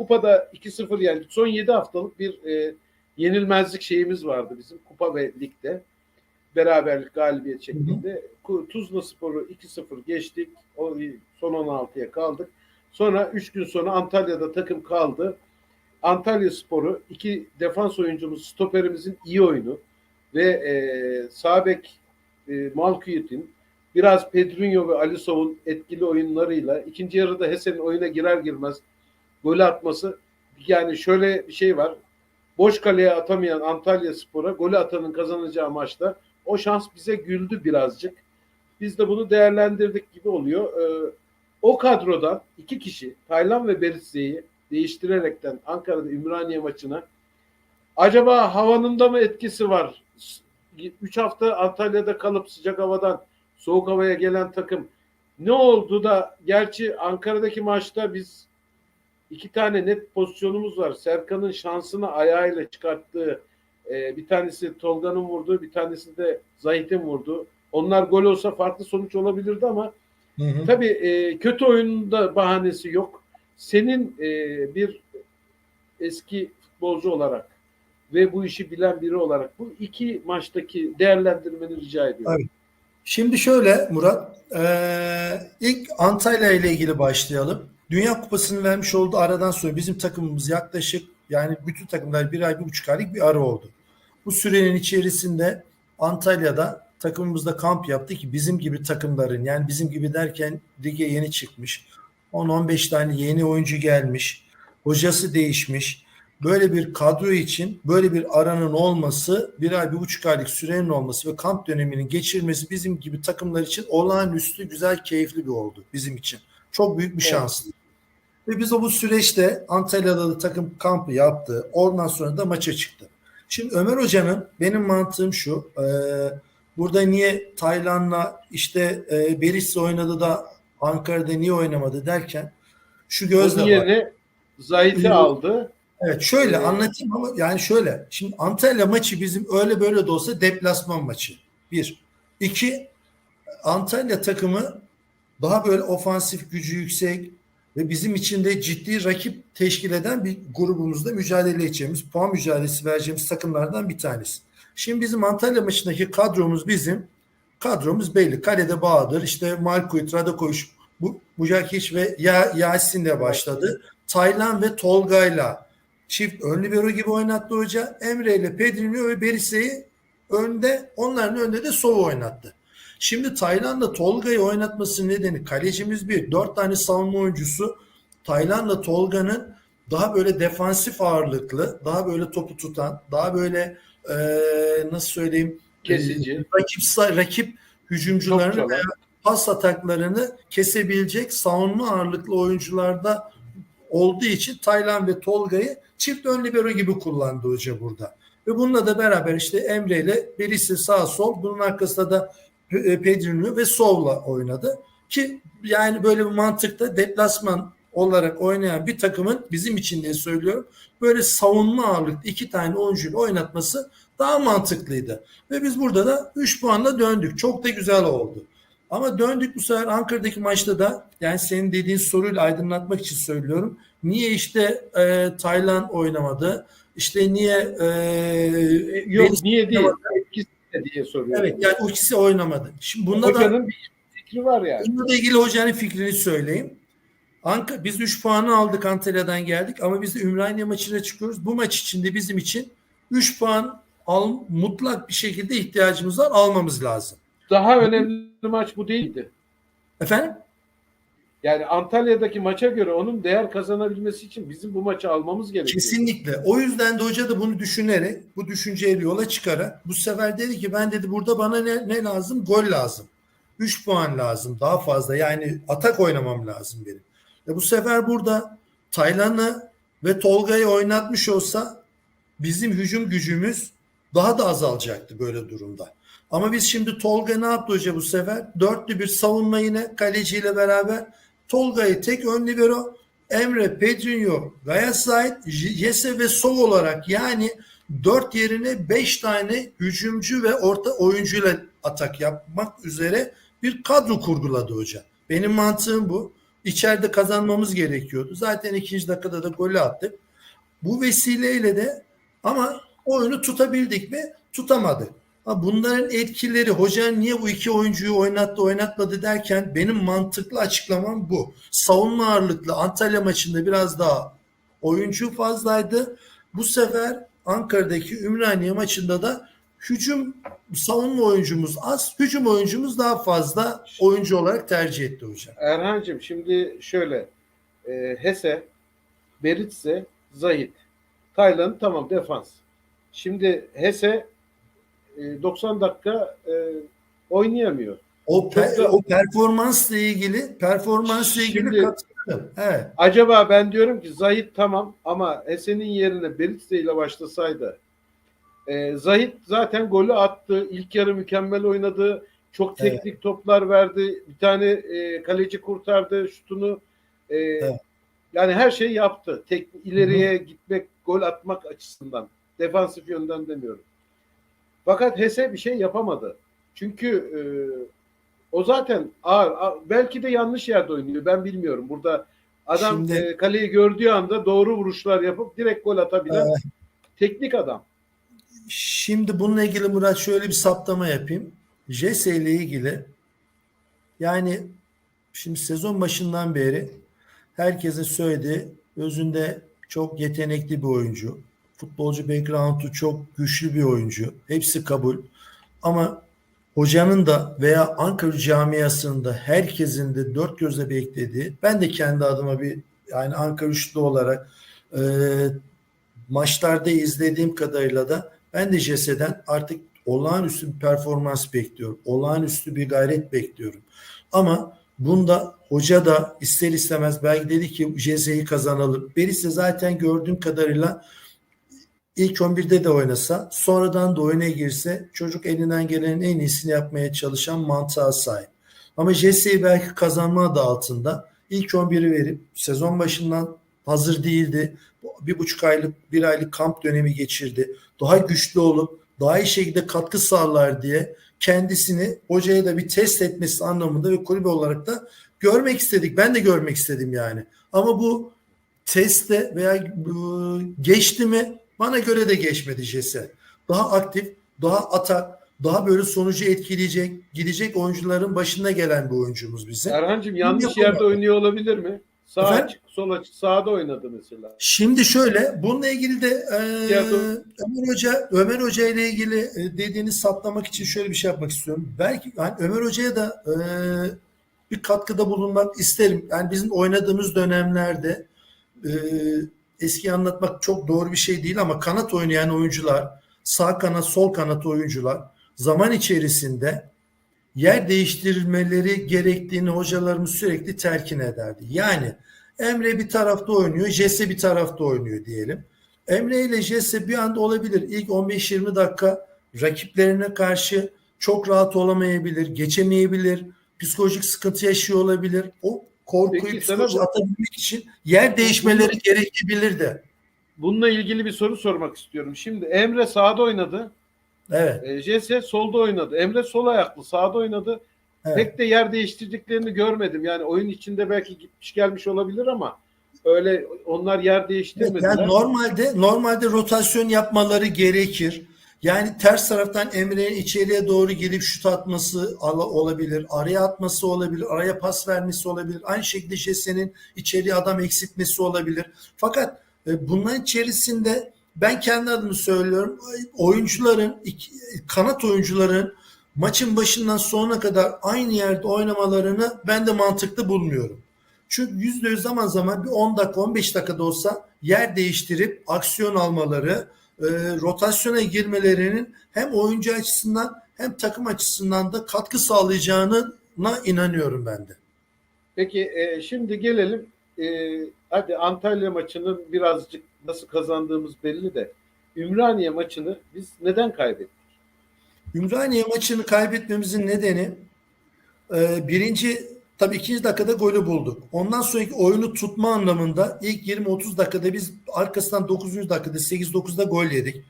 kupada 2-0 yendik. Son 7 haftalık bir e, yenilmezlik şeyimiz vardı bizim kupa ve ligde. Beraberlik galibiyet şeklinde. Tuzla Spor'u 2-0 geçtik. O, son 16'ya kaldık. Sonra 3 gün sonra Antalya'da takım kaldı. Antalya Spor'u iki defans oyuncumuz, stoperimizin iyi oyunu ve e, sağ bek e, Malkuyet'in biraz Pedrinho ve Alisov'un etkili oyunlarıyla ikinci yarıda Hesen'in oyuna girer girmez golü atması yani şöyle bir şey var. Boş kaleye atamayan Antalya Spor'a golü atanın kazanacağı maçta o şans bize güldü birazcık. Biz de bunu değerlendirdik gibi oluyor. Ee, o kadrodan iki kişi Taylan ve Berisse'yi değiştirerekten Ankara'da Ümraniye maçına acaba havanın da mı etkisi var? 3 hafta Antalya'da kalıp sıcak havadan soğuk havaya gelen takım ne oldu da gerçi Ankara'daki maçta biz iki tane net pozisyonumuz var. Serkan'ın şansını ayağıyla çıkarttığı e, bir tanesi Tolga'nın vurduğu bir tanesi de Zahit'in vurduğu. Onlar gol olsa farklı sonuç olabilirdi ama Hı hı. Tabii e, kötü oyununda bahanesi yok. Senin e, bir eski futbolcu olarak ve bu işi bilen biri olarak bu iki maçtaki değerlendirmeni rica ediyorum. Evet. Şimdi şöyle Murat, eee, ilk Antalya ile ilgili başlayalım. Dünya Kupası'nın vermiş olduğu aradan sonra bizim takımımız yaklaşık yani bütün takımlar bir ay bir buçuk aylık bir ara oldu. Bu sürenin içerisinde Antalya'da takımımızda kamp yaptı ki bizim gibi takımların yani bizim gibi derken lige yeni çıkmış 10-15 tane yeni oyuncu gelmiş hocası değişmiş böyle bir kadro için böyle bir aranın olması bir ay bir buçuk aylık sürenin olması ve kamp döneminin geçirmesi bizim gibi takımlar için olağanüstü güzel keyifli bir oldu bizim için. Çok büyük bir Evet. Ve biz o bu süreçte Antalya'da da takım kampı yaptı. Ondan sonra da maça çıktı. Şimdi Ömer Hoca'nın benim mantığım şu. e, burada niye Taylan'la işte e, Beris'i oynadı da Ankara'da niye oynamadı derken şu gözle Onun yerine Zahit'i aldı. Evet şöyle Ee, anlatayım ama yani şöyle. Şimdi Antalya maçı bizim öyle böyle de olsa deplasman maçı. Bir. İki. Antalya takımı daha böyle ofansif gücü yüksek ve bizim için de ciddi rakip teşkil eden bir grubumuzda mücadele edeceğimiz, puan mücadelesi vereceğimiz takımlardan bir tanesi. Şimdi bizim Antalya maçındaki kadromuz bizim kadromuz belli. Kalede Bahadır, işte Malkuyt, Radakoviç, bu Bujakic ve ya, Yasin'le başladı. Taylan ve Tolga'yla çift ön libero gibi oynattı hoca. Emre ile Pedrinho ve Berisse'yi önde, onların önünde de Sov oynattı. Şimdi Tayland'la Tolga'yı oynatmasının nedeni kalecimiz bir. Dört tane savunma oyuncusu Tayland'la Tolga'nın daha böyle defansif ağırlıklı, daha böyle topu tutan, daha böyle eee, nasıl söyleyeyim Kesici. rakip rakip hücumcularını Çok veya pas ataklarını kesebilecek savunma ağırlıklı oyuncularda olduğu için Taylan ve Tolga'yı çift ön libero gibi kullandı hoca burada. Ve bununla da beraber işte Emre ile Beris'i sağ sol bunun arkasında da e, Pedrinho ve Sov'la oynadı. Ki yani böyle bir mantıkta deplasman olarak oynayan bir takımın bizim için diye söylüyorum böyle savunma ağırlıklı iki tane oyuncuyla oynatması daha mantıklıydı. Ve biz burada da 3 puanla döndük. Çok da güzel oldu. Ama döndük bu sefer Ankara'daki maçta da yani senin dediğin soruyla aydınlatmak için söylüyorum. Niye işte e, Taylan oynamadı? İşte niye e, Yok niye değil? Diye soruyorum. Evet yani o ikisi oynamadı. Şimdi bunda da Hocanın bir fikri var yani. bununla ilgili hocanın fikrini söyleyeyim. Anka, biz 3 puanı aldık Antalya'dan geldik ama biz de Ümraniye maçına çıkıyoruz. Bu maç içinde bizim için 3 puan al, mutlak bir şekilde ihtiyacımız var almamız lazım. Daha önemli maç bu değildi. Efendim? Yani Antalya'daki maça göre onun değer kazanabilmesi için bizim bu maçı almamız gerekiyor. Kesinlikle. O yüzden de hoca da bunu düşünerek, bu düşünceyle yola çıkarak bu sefer dedi ki ben dedi burada bana ne, ne lazım? Gol lazım. 3 puan lazım daha fazla. Yani atak oynamam lazım benim. E bu sefer burada Taylan'ı ve Tolga'yı oynatmış olsa bizim hücum gücümüz daha da azalacaktı böyle durumda. Ama biz şimdi Tolga ne yaptı hoca bu sefer? Dörtlü bir savunma yine kaleciyle beraber. Tolga'yı tek ön libero, Emre, Pedrinho, Gayasayt, Yese ve Sol olarak yani 4 yerine 5 tane hücumcu ve orta oyuncuyla atak yapmak üzere bir kadro kurguladı hoca. Benim mantığım bu. İçeride kazanmamız gerekiyordu. Zaten ikinci dakikada da golü attık. Bu vesileyle de ama oyunu tutabildik mi? Tutamadık. Bunların etkileri hocanın niye bu iki oyuncuyu oynattı oynatmadı derken benim mantıklı açıklamam bu. Savunma ağırlıklı Antalya maçında biraz daha oyuncu fazlaydı. Bu sefer Ankara'daki Ümraniye maçında da hücum savunma oyuncumuz az, hücum oyuncumuz daha fazla oyuncu olarak tercih etti hocam. Erhan'cığım şimdi şöyle e, Hese, Beritse, Zahit. Taylan tamam defans. Şimdi Hese e, 90 dakika e, oynayamıyor. O, pe- da- o performansla ilgili performansla ilgili Şimdi- katılıyorum. Evet. Acaba ben diyorum ki Zahit tamam ama Hese'nin yerine Beritse ile başlasaydı e, Zahit zaten golü attı. İlk yarı mükemmel oynadı. Çok teknik toplar verdi. Bir tane e, kaleci kurtardı şutunu. E, Yani her şeyi yaptı. Tek ileriye gitmek, gol atmak açısından. Defansif yönden demiyorum. Fakat Hese bir şey yapamadı. Çünkü e, o zaten ağır, ağır- belki de yanlış yerde oynuyor. Ben bilmiyorum. Burada adam Şimdi- e, kaleyi gördüğü anda doğru vuruşlar yapıp direkt gol atabilen teknik adam. Şimdi bununla ilgili Murat şöyle bir saptama yapayım. Jesse ile ilgili yani şimdi sezon başından beri herkesin söylediği özünde çok yetenekli bir oyuncu. Futbolcu background'u çok güçlü bir oyuncu. Hepsi kabul. Ama hocanın da veya Ankara camiasının da herkesin de dört gözle beklediği ben de kendi adıma bir yani Ankara üçlü olarak e, maçlarda izlediğim kadarıyla da ben de Jesse'den artık olağanüstü bir performans bekliyorum. Olağanüstü bir gayret bekliyorum. Ama bunda hoca da ister istemez belki dedi ki Jesse'yi kazanalım. Beris'e zaten gördüğüm kadarıyla ilk 11'de de oynasa sonradan da oyuna girse çocuk elinden gelenin en iyisini yapmaya çalışan mantığa sahip. Ama Jesse'yi belki kazanma adı altında ilk 11'i verip sezon başından hazır değildi. Bir buçuk aylık bir aylık kamp dönemi geçirdi. Daha güçlü olup daha iyi şekilde katkı sağlar diye kendisini hocaya da bir test etmesi anlamında ve kulübe olarak da görmek istedik. Ben de görmek istedim yani. Ama bu testte veya geçti mi bana göre de geçmedi Jesse. Daha aktif, daha atak, daha böyle sonucu etkileyecek, gidecek oyuncuların başına gelen bir oyuncumuz bize. Erhan'cığım yanlış Yapamadı. yerde oynuyor olabilir mi? Sağ Efendim? açık, sol açık, sağda oynadı mesela. Şimdi şöyle bununla ilgili de e, Ömer Hoca Ömer Hoca ile ilgili e, dediğini saptamak için şöyle bir şey yapmak istiyorum. Belki yani Ömer Hoca'ya da e, bir katkıda bulunmak isterim. Yani bizim oynadığımız dönemlerde e, eski anlatmak çok doğru bir şey değil ama kanat oynayan oyuncular, sağ kanat, sol kanat oyuncular zaman içerisinde yer değiştirilmeleri gerektiğini hocalarımız sürekli telkin ederdi. Yani Emre bir tarafta oynuyor, Jesse bir tarafta oynuyor diyelim. Emre ile Jesse bir anda olabilir. İlk 15-20 dakika rakiplerine karşı çok rahat olamayabilir, geçemeyebilir, psikolojik sıkıntı yaşıyor olabilir. O korkuyu Peki, psikoloji sana atabilmek için yer değişmeleri gerekebilir de. Bununla ilgili bir soru sormak istiyorum. Şimdi Emre sağda oynadı. Evet. E, Jesse solda oynadı. Emre sol ayaklı sağda oynadı. evet. Pek de yer değiştirdiklerini görmedim. Yani oyun içinde belki gitmiş gelmiş olabilir ama öyle onlar yer Evet, değiştirmediler. Yani normalde normalde rotasyon yapmaları gerekir. Yani ters taraftan Emre'nin içeriye doğru gelip şut atması olabilir. Araya atması olabilir. Araya pas vermesi olabilir. Aynı şekilde Jesse'nin içeriye adam eksiltmesi olabilir. Fakat e, bunların içerisinde ben kendi adımı söylüyorum. Oyuncuların, kanat oyuncuların maçın başından sonuna kadar aynı yerde oynamalarını ben de mantıklı bulmuyorum. Çünkü yüzde yüz zaman zaman bir 10 dakika 15 dakikada olsa yer değiştirip aksiyon almaları, e, rotasyona girmelerinin hem oyuncu açısından hem takım açısından da katkı sağlayacağına inanıyorum ben de. Peki e, şimdi gelelim e, hadi Antalya maçının birazcık nasıl kazandığımız belli de Ümraniye maçını biz neden kaybettik? Ümraniye maçını kaybetmemizin nedeni e, birinci tabii ikinci dakikada golü bulduk. Ondan sonraki oyunu tutma anlamında ilk 20-30 dakikada biz arkasından 9. dakikada 8-9'da gol yedik.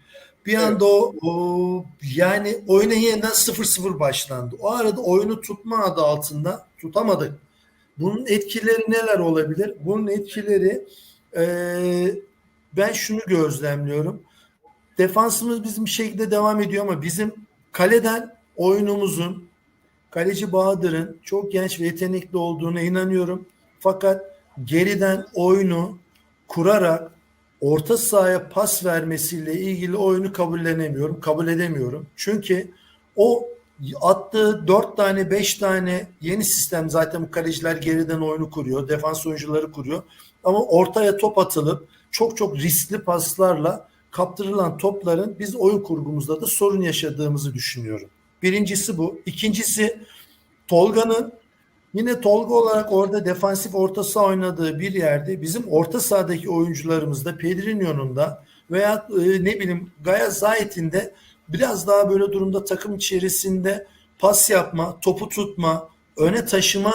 Bir anda o, o yani oyuna yeniden 0-0 başlandı. O arada oyunu tutma adı altında tutamadık. Bunun etkileri neler olabilir? Bunun etkileri e, ben şunu gözlemliyorum. Defansımız bizim bir şekilde devam ediyor ama bizim kaleden oyunumuzun kaleci Bahadır'ın çok genç ve yetenekli olduğuna inanıyorum. Fakat geriden oyunu kurarak orta sahaya pas vermesiyle ilgili oyunu kabullenemiyorum, kabul edemiyorum. Çünkü o attığı dört tane beş tane yeni sistem zaten bu kaleciler geriden oyunu kuruyor. Defans oyuncuları kuruyor. Ama ortaya top atılıp çok çok riskli paslarla kaptırılan topların biz oyun kurgumuzda da sorun yaşadığımızı düşünüyorum. Birincisi bu. İkincisi Tolga'nın yine Tolga olarak orada defansif orta saha oynadığı bir yerde bizim orta sahadaki oyuncularımızda Pedrinho'nun da veya e, ne bileyim Gaya Zayt'in de biraz daha böyle durumda takım içerisinde pas yapma, topu tutma, öne taşıma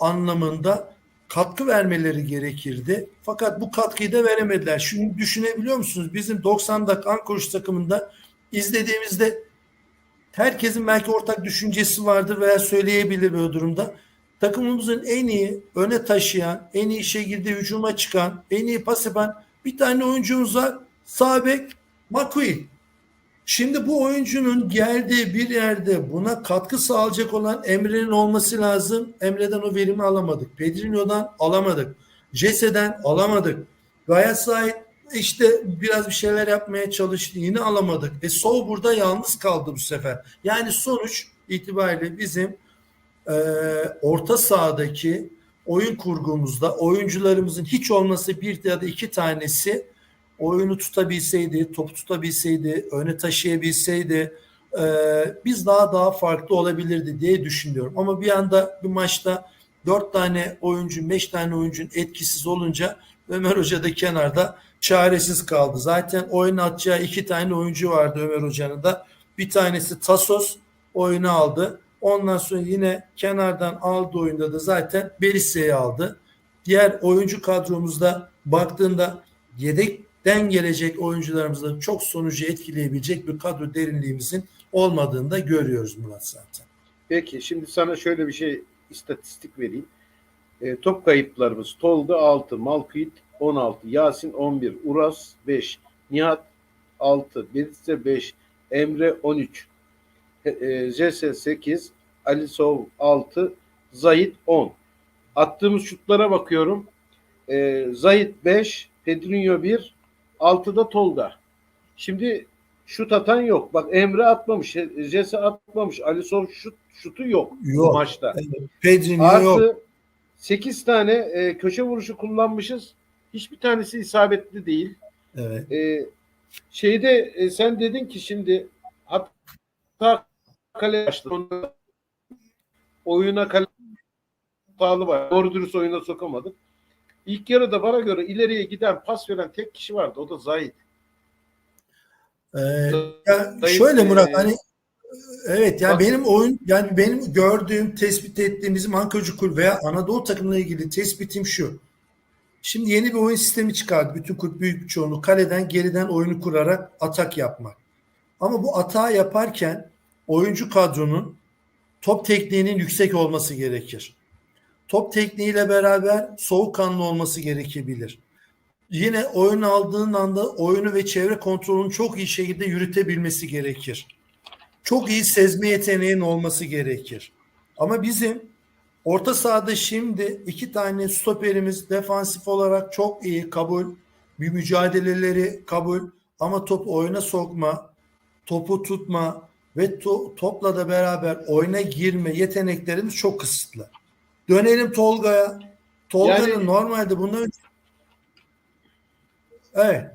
anlamında katkı vermeleri gerekirdi. Fakat bu katkıyı da veremediler. Şunu düşünebiliyor musunuz? Bizim 90 dakika Ankuruş takımında izlediğimizde herkesin belki ortak düşüncesi vardır veya söyleyebilir böyle durumda. Takımımızın en iyi öne taşıyan, en iyi şekilde hücuma çıkan, en iyi pas yapan bir tane oyuncumuz var. Sağ bek McQueen. Şimdi bu oyuncunun geldiği bir yerde buna katkı sağlayacak olan Emre'nin olması lazım. Emre'den o verimi alamadık. Pedrinho'dan alamadık. Jesse'den alamadık. Gayet sahip işte biraz bir şeyler yapmaya çalıştı. Yine alamadık. E Sol burada yalnız kaldı bu sefer. Yani sonuç itibariyle bizim e, orta sahadaki oyun kurgumuzda oyuncularımızın hiç olmasa bir ya da iki tanesi oyunu tutabilseydi, topu tutabilseydi, öne taşıyabilseydi e, biz daha daha farklı olabilirdi diye düşünüyorum. Ama bir anda bir maçta dört tane oyuncu, beş tane oyuncunun etkisiz olunca Ömer Hoca da kenarda çaresiz kaldı. Zaten oyun atacağı iki tane oyuncu vardı Ömer Hoca'nın da. Bir tanesi Tasos oyunu aldı. Ondan sonra yine kenardan aldığı oyunda da zaten Berisse'yi aldı. Diğer oyuncu kadromuzda baktığında yedekten gelecek oyuncularımızda çok sonucu etkileyebilecek bir kadro derinliğimizin olmadığını da görüyoruz Murat zaten. Peki şimdi sana şöyle bir şey istatistik vereyim. E, top kayıplarımız Tolga 6, Malkuyt 16, Yasin 11, Uras 5, Nihat 6, Beritse 5, Emre 13, e, Jesse 8, Alisov 6, Zahit 10. Attığımız şutlara bakıyorum. E, Zahit 5, Pedrinho 1, 6'da Tolga. Şimdi şut atan yok. Bak Emre atmamış, Jesse atmamış, Alisov şut, şutu yok, Yok. maçta. Pedrinho Artı yok. 8 tane e, köşe vuruşu kullanmışız. Hiçbir tanesi isabetli değil. Evet. E, şeyde e, sen dedin ki şimdi hatta kale açtı. Sonra oyuna kale hatalı var. Doğru dürüst oyuna sokamadık. İlk yarıda bana göre ileriye giden pas veren tek kişi vardı. O da Zahit. Ee, ya Zahit, şöyle Murat e, hani evet yani bak- benim oyun yani benim gördüğüm tespit ettiğim bizim Ankaracı Kulübü veya Anadolu takımla ilgili tespitim şu. Şimdi yeni bir oyun sistemi çıkardı. Bütün kulüp büyük bir çoğunluğu kaleden geriden oyunu kurarak atak yapmak. Ama bu atağı yaparken oyuncu kadronun top tekniğinin yüksek olması gerekir. Top tekniğiyle beraber soğukkanlı olması gerekebilir. Yine oyun aldığın anda oyunu ve çevre kontrolünü çok iyi şekilde yürütebilmesi gerekir. Çok iyi sezme yeteneğinin olması gerekir. Ama bizim orta sahada şimdi iki tane stoperimiz defansif olarak çok iyi kabul. Bir mücadeleleri kabul ama top oyuna sokma, topu tutma ve to- topla da beraber oyuna girme yeteneklerimiz çok kısıtlı. Dönelim Tolga'ya. Tolga'nın Yani- normalde bundan Evet.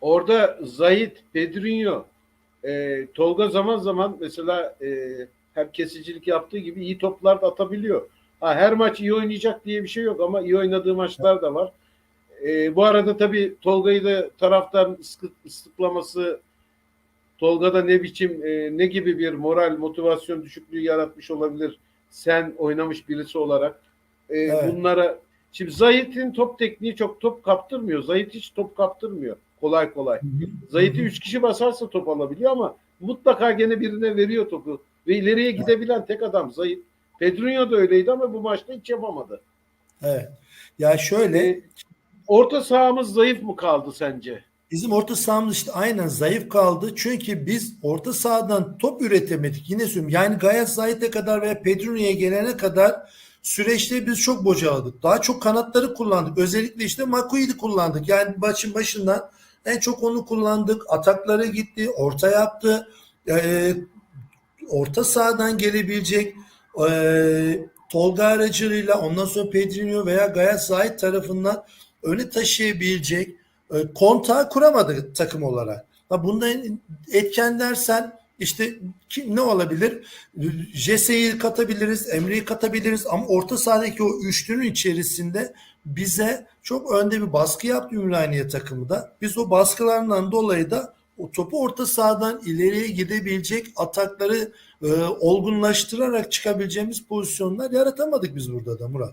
Orada Zahit, Pedrinho, e, Tolga zaman zaman mesela e, hem kesicilik yaptığı gibi iyi toplar da atabiliyor. Ha, her maç iyi oynayacak diye bir şey yok ama iyi oynadığı maçlar da var. E, bu arada tabii Tolga'yı da taraftan ıslıklaması Tolga'da ne biçim e, ne gibi bir moral motivasyon düşüklüğü yaratmış olabilir sen oynamış birisi olarak. E, Evet. Bunlara şimdi Zahit'in top tekniği çok top kaptırmıyor. Zahit hiç top kaptırmıyor kolay kolay. Zahit'i 3 kişi basarsa top alabiliyor ama mutlaka gene birine veriyor topu. Ve ileriye gidebilen tek adam Zahit. Pedrinho da öyleydi ama bu maçta hiç yapamadı. Evet. Ya şöyle E, orta sahamız zayıf mı kaldı sence? Bizim orta sahamız işte aynen zayıf kaldı. Çünkü biz orta sahadan top üretemedik. Yine söylüyorum. Yani Gayet Zahit'e kadar veya Pedro'ya gelene kadar süreçte biz çok bocaladık. Daha çok kanatları kullandık. Özellikle işte Makui'yi kullandık. Yani maçın başından en çok onu kullandık. Ataklara gitti. Orta yaptı. Ee, orta sahadan gelebilecek ee, Tolga aracılığıyla ondan sonra Pedrinho veya Gayet Zahit tarafından öne taşıyabilecek e, kontağı kuramadı takım olarak. Ha bunda etken dersen işte kim, ne olabilir? Jese'yi katabiliriz, Emre'yi katabiliriz ama orta sahadaki o üçlünün içerisinde bize çok önde bir baskı yaptı Ümraniye takımı da. Biz o baskılarından dolayı da o topu orta sahadan ileriye gidebilecek atakları e, olgunlaştırarak çıkabileceğimiz pozisyonlar yaratamadık biz burada da Murat.